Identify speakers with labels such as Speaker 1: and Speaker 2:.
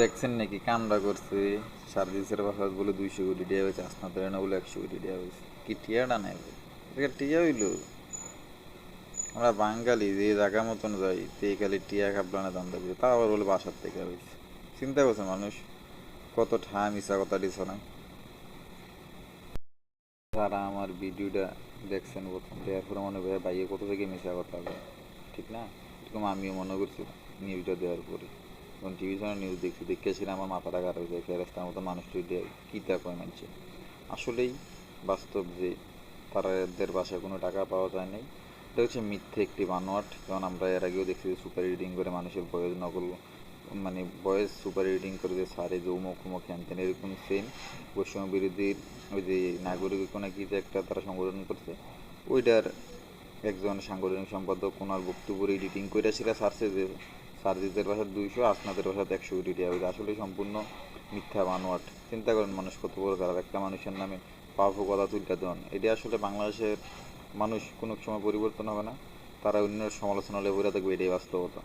Speaker 1: দেখছেন নাকি? কামড়া করছে। সার্ভিসের বাসাত বলে দুইশো কোটি টিয়া হয়েছে আসনাতে না বলে একশো কোটি দেওয়া হয়েছে। কি টিয়াটা নেই? এটা টিয়া হইল। আমরা বাঙালি, যে জায়গা মতন যাই, তে খালি টিয়া খাবলানে দাম দেবে তা আবার বলে বাসার থেকে হয়েছে। চিন্তা করছে মানুষ, কত ঠা মিশা কথা দিছ না? যারা আমার ভিডিওটা দেখছেন প্রথম দেওয়ার পরে মনে করে, ভাইয়ে কত থেকে মিশা কথা ঠিক না? এরকম আমিও মনে করছি নিউজটা দেওয়ার পরে। যখন টিভি চ্যানেল নিউজ দেখছি দেখেছিলাম আমার মাথাটা খারাপ হয়ে যায় মতো মানুষ দিয়ে কী তা কয় মানছে আসলেই বাস্তব যে তারা এদের বাসায় কোনো টাকা পাওয়া যায় নাই। এটা হচ্ছে মিথ্যে একটি বানোয়াট। যেমন আমরা এর আগেও দেখছি যে সুপার রিডিং করে মানুষের বয়স নকল মানে বয়স সুপার রিডিং করে যে সারে যে উমুক উমুক হ্যানতেন এরকম সেম বৈষম্য বিরোধীর ওই যে নাগরিক নাকি যে একটা তারা সংগঠন করছে, ওইটার একজন সাংগঠনিক সম্পাদক ওনার বক্তব্য এডিটিং করে সেটা সারছে যে সার্জিদের বাসার দুইশো, আসনাদের বাসার একশো কোটি টাকা। আসলে সম্পূর্ণ মিথ্যা বানোয়াট। চিন্তা করেন মানুষ কত বড় খারাপ। একটা মানুষের নামে পাপ কথা তুলটা দেন এটি আসলে বাংলাদেশের মানুষ কোনো সময় পরিবর্তন হবে না। তারা অন্যের সমালোচনা লেবুরা থাকবে, এটাই বাস্তবতা।